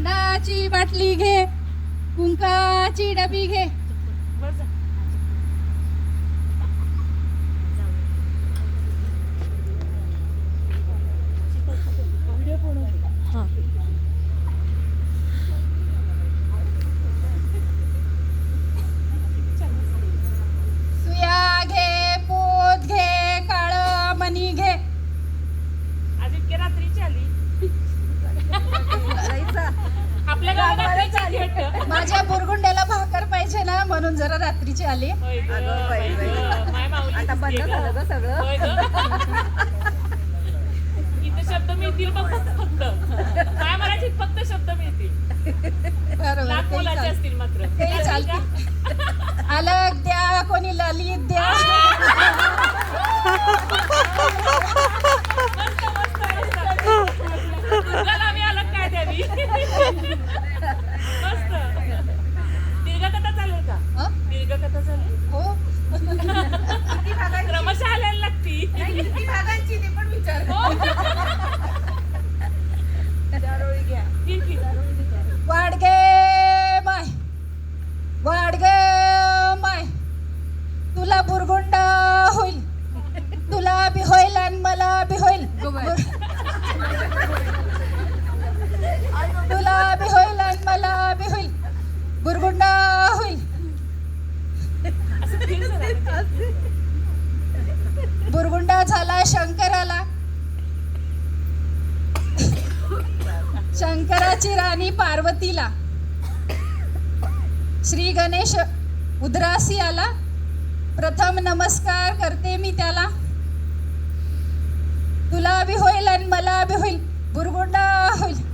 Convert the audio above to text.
आनंदाची बाटली घे कुंकाची डबी घे. माझ्या बुरगुंड्याला भाकर पाहिजे ना म्हणून जरा रात्रीची आली. आता बंद झालं गं सगळं. इथे शब्द मिळतील बघ फक्त माय मराठीत फक्त शब्द मिळतील. बरोबर लाख तेही मोलाचे चालतं. असतील मात्र. अलग बुरगुंडा झाला शंकराला शंकराची राणी पार्वतीला. श्री गणेश उद्रासी आला. प्रथम नमस्कार करते मी त्याला. तुला बी होईल आणि मला बी होईल. बुरगुंडा होईल.